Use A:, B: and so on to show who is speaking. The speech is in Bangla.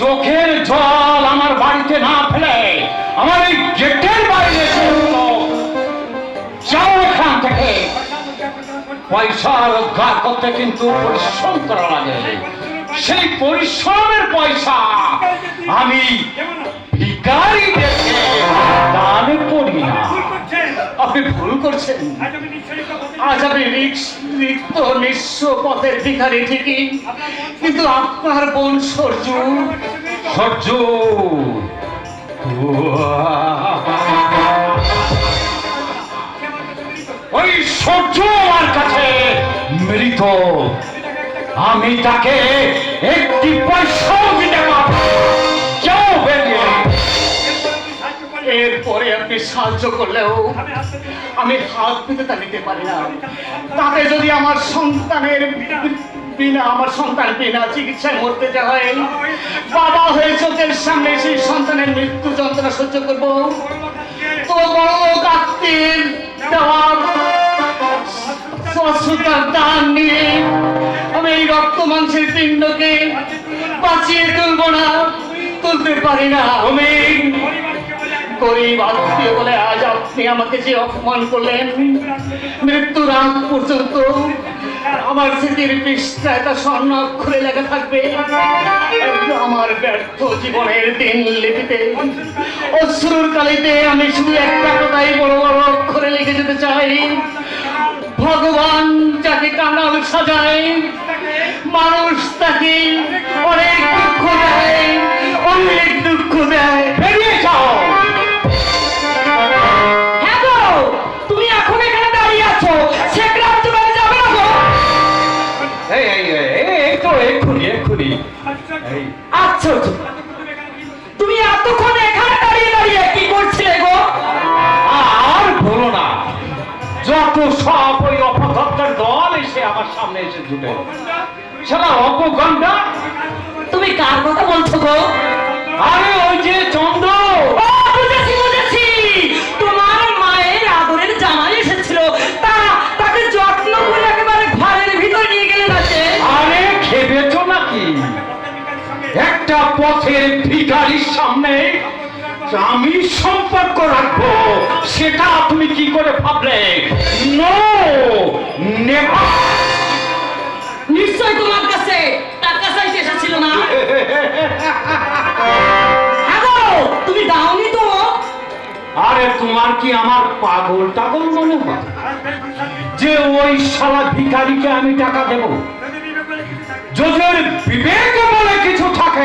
A: চোখের জল আমার বাড়িতে না ফেলে, আমার এই গেটের বাইরে এখান থেকে। পয়সা রোজগার করতে কিন্তু পরিশ্রম করা লাগে। সেই পরিশ্রমের পয়সা আমি করছেন আজ আমি নিঃস্ব পথের ভিখারি ঠিকই, কিন্তু আপনার বোন সূর্য সূর্য ওই আমার কাছে মৃত। আমি তাকে একটি পয়সাও আপনি সাহায্য করলেও আমি হাত পেতে তা নিতে পারি না। তাতে যদি আমার সন্তানের বিনা আমার সন্তান বিনা চিকিৎসায় মরতে যায়, বাবা হয়ে চোখের সামনে সেই সন্তানের মৃত্যু যন্ত্রণা সহ্য করব। তো বড় লোক আত্মীর স্বচ্ছতার দান নিয়ে আমি এই রক্ত মাংসের পিণ্ডকে বাঁচিয়ে তুলব না, তুলতে পারি না আমি। গরিব আত্মীয় বলে আজ আপনি আমাকে যে অপমান করলেন মৃত্যুর আগ পর্যন্ত আমার স্মৃতির পৃষ্ঠায় তা স্বর্ণ অক্ষরে লেখা থাকবে। আমার ব্যর্থ জীবনের দিন লিপিতে। অশ্রুর কালিতে আমি শুধু একটা কথাই বড় বড় অক্ষরে লিখে যেতে চাই। ভগবান যাকে কানাল সাজায়, মানুষ তাকে
B: আচ্ছা আচ্ছা। তুমি এতক্ষণ এখানে দাঁড়িয়ে দাঁড়িয়ে কি করছিলে গো?
A: আর বলো না। যত সব ওই দল এসে আমার সামনে এসে জুটে। সেটা অপগণ্ডা,
B: তুমি কার কথা বলছো গো?
A: আরে একটা পথের ভিখারির সামনে আমি সম্পর্ক রাখব সেটা তুমি কি করে ভাবলে? নো
B: নিশ্চয় তোমার কাছে টাকা চাইতে এসেছিল না। তুমি দাওনি তো?
A: আরে তোমার কি আমার পাগল টাগল মনে হয়? যে ওই শালা ভিখারিকে আমি টাকা দেব? যদি বিবেক বলে কিছু থাকে।